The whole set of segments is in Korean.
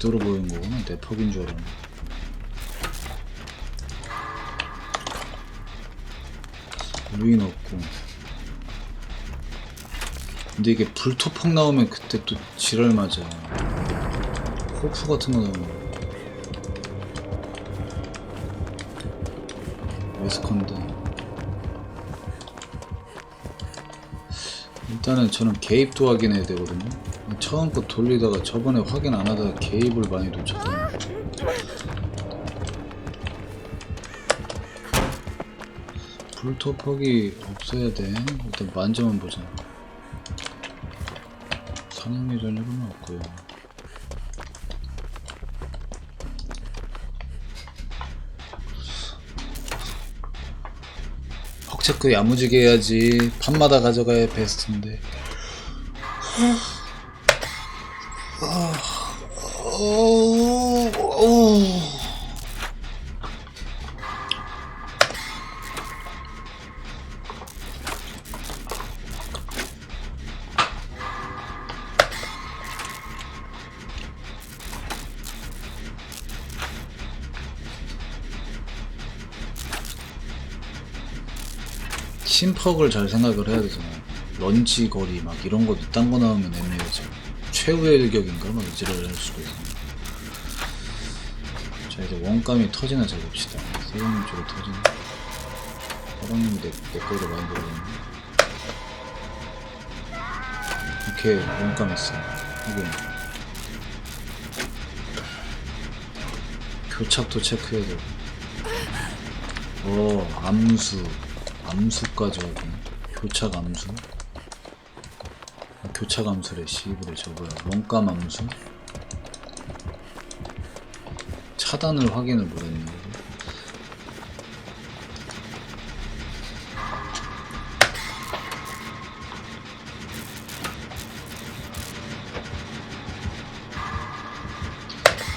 지도로 보이는 거구나. 내 퍽인 줄 알았네. 루인 없고. 근데 이게 불토폭 나오면 그때 또 지랄 맞아. 호프 같은 거 나오면. 웨스컨드. 일단은 저는 개입도 확인해야 되거든요. 처음 거 돌리다가 저번에 확인 안 하다가 개입을 많이 놓쳤거든요. 불토퍽이 없어야 돼. 일단 만져만 보자. 산행미 전류는 없고요. 퍽체크 야무지게 해야지. 판마다 가져가야 베스트인데. 심퍽을 잘 생각을 해야 되잖아. 런치 거리 막 이런 거 이딴 거 나오면 애매해져. 최후의 일격인가 막 이지랄 할 수도 있어. 자 이제 원감이 터지나 잘 봅시다. 세영님 쪽에 터지나? 사장님이 내, 내 거를 많이 들어갔네. 오케이 원감 있어. 확인. 교착도 체크해야 되고. 어 암수. 암수까지 확인. 교착 암수. 교착 암수래 씨부래 저거야. 원감 암수. 차단을 확인을. 이거.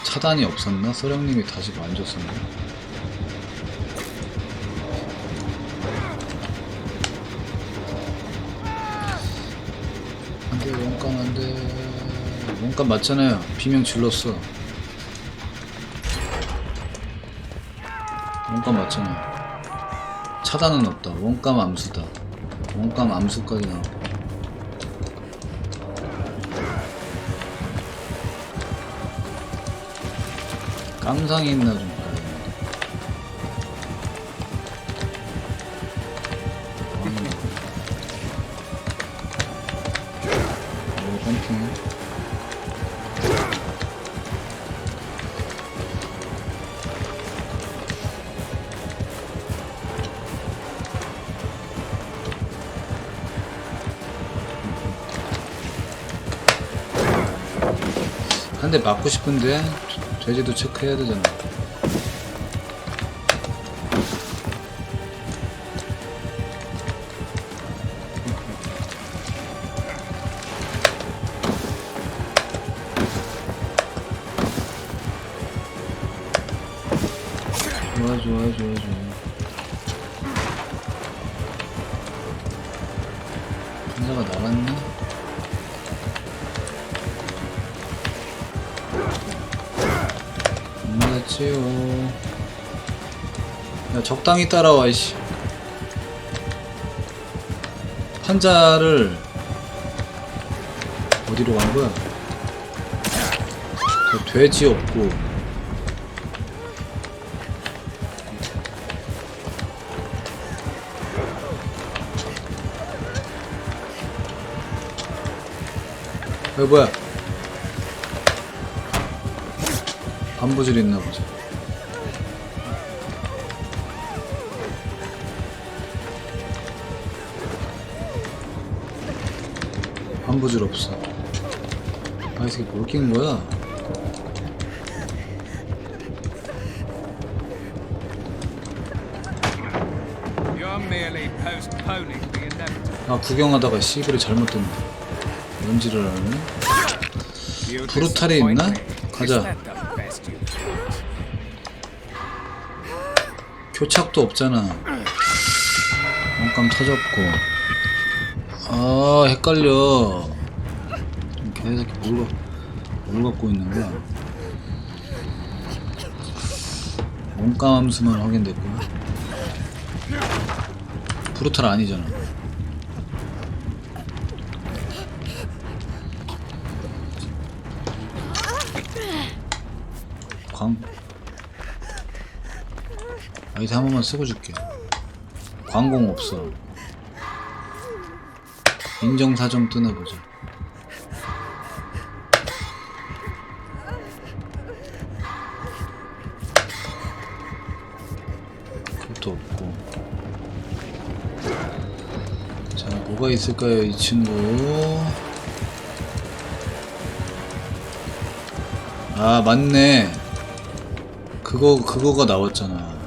차단이 없었나? 서령님이 다시 만졌었나? 원감 맞잖아요. 비명 질렀어. 원감 맞잖아요. 차단은 없다. 원감 암수다. 원감 암수까지 나와. 깜상이 있나 좀 한 대 맞고 싶은데 돼지도 체크해야 되잖아. 좋아 좋아 좋아 좋아. 안 맞았지요. 야, 적당히 따라와, 이씨. 환자를 어디로 간 거야? 저 돼지 없고. 여 뭐야? 반부질 있나 보자. 반부질 없어. 아, 이 새끼 뭘 끼는 거야? 아, 구경하다가 씨발이 잘못됐네. 뭔지를 알네? You 브루탈이 있나? 가자. 교착도 없잖아. 원감 터졌고. 아 헷갈려. 계속 뭘, 뭘 갖고 있는 거야. 원감 함수만 확인됐고 브루탈 아니잖아. 광. 아이템 한 번만 쓰고 줄게. 광공 없어. 인정사정 뜨나보자. 그것도 없고. 자 뭐가 있을까요 이 친구? 아 맞네 그거 그거가 나왔잖아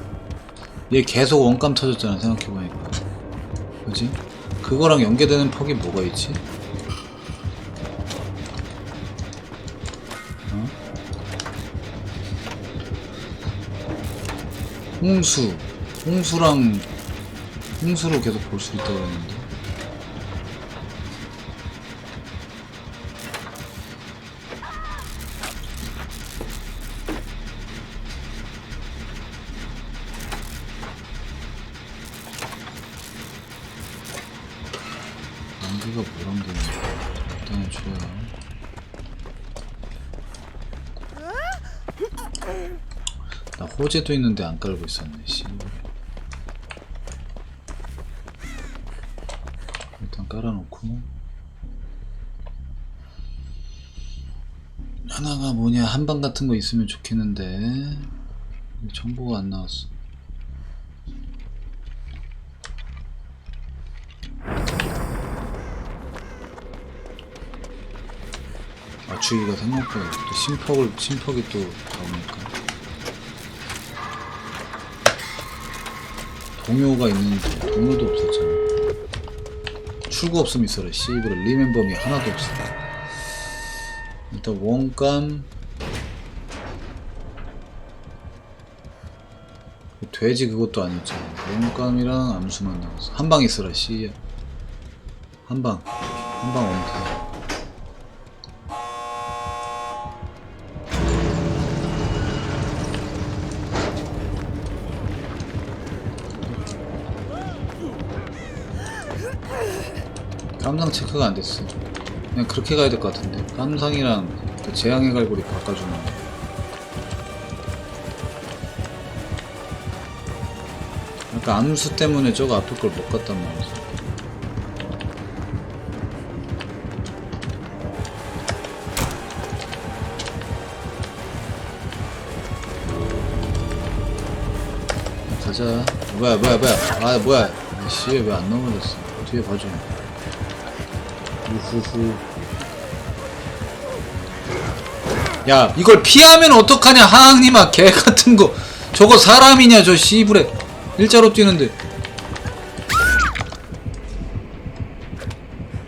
얘 계속 원감 터졌잖아 생각해보니까 그지? 그거랑 연계되는 퍽이 뭐가 있지? 어? 홍수 홍수랑 홍수로 계속 볼 수 있다고 했는데 되는 거야? 일단은 줘요. 나 호재도 있는데 안 깔고 있었네, 씨. 일단 깔아놓고. 하나가 뭐냐, 한방 같은 거 있으면 좋겠는데. 정보가 안 나왔어. 맞추기가 생각보다 또 심퍽을 심퍽이 또 나오니까. 동요가 있는데 동요도 없었잖아. 출구 없음 있어라 씨부를 리멤버미 하나도 없어 일단 원감. 돼지 그것도 아니었잖아. 원감이랑 암수만 나왔어. 한방 있어라 씨. 한방. 한방 원감 깜상 체크가 안 됐어. 그냥 그렇게 가야 될 것 같은데. 깜상이랑 그 재앙의 갈고리 바꿔주는. 거. 아까 암수 때문에 저거 앞에 걸못 갔단 말이지. 가자. 뭐야, 뭐야, 뭐야. 아, 뭐야. 씨에 왜안 넘어졌어. 뒤에 봐줘. 우후후. 야, 이걸 피하면 어떡하냐, 하항님아, 개 같은 거. 저거 사람이냐, 저 씨부레. 일자로 뛰는데.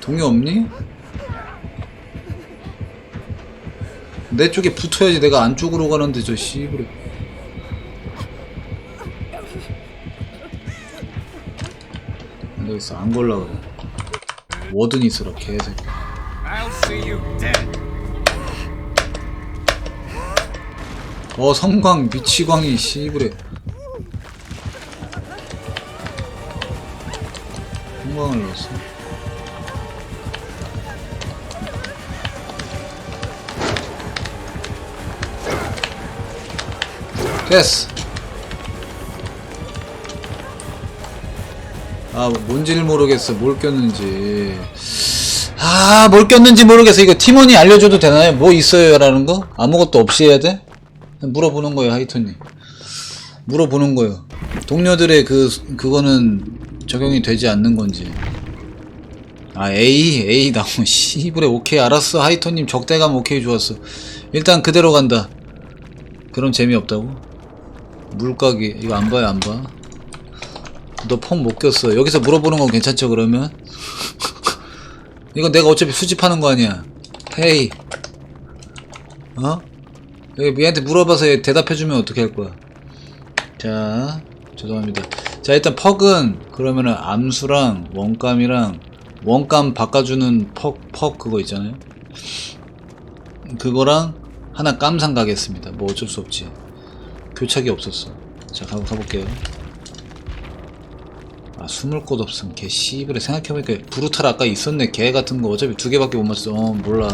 동요 없니? 내 쪽에 붙어야지 내가 안쪽으로 가는데 저 씨부레. 안 되겠어, 안 걸라 그래. 워든 있어라, 개새끼. I'll see you dead. 어 성광 미치광이 씨부레 성광을 넣었어 됐어 아 뭔지를 모르겠어 뭘 꼈는지 아 뭘 꼈는지 모르겠어 이거 팀원이 알려줘도 되나요? 뭐 있어요 라는 거? 아무것도 없이 해야 돼? 물어보는 거예요, 하이톤님. 물어보는 거예요. 동료들의 그, 그거는 적용이 되지 않는 건지. 아, A, A 나오면, 씨부레, 오케이, 알았어. 하이톤님 적대감 오케이, 좋았어. 일단 그대로 간다. 그럼 재미없다고? 물가기, 이거 안 봐요, 안 봐? 너폰못 꼈어. 여기서 물어보는 건 괜찮죠, 그러면? 이건 내가 어차피 수집하는 거 아니야. 헤이. 어? 여기 얘한테 물어봐서 얘 대답해주면 어떻게 할 거야? 자, 죄송합니다. 자, 일단 퍽은 그러면은 암수랑 원감이랑 원감 바꿔주는 퍽, 퍽 그거 있잖아요. 그거랑 하나 깜상 가겠습니다. 뭐 어쩔 수 없지. 교착이 없었어. 자 가, 가볼게요 아 숨을 곳 없음. 개 씨부레 생각해보니까 브루탈 아까 있었네. 개 같은 거 어차피 두 개밖에 못 맞았어 어 몰라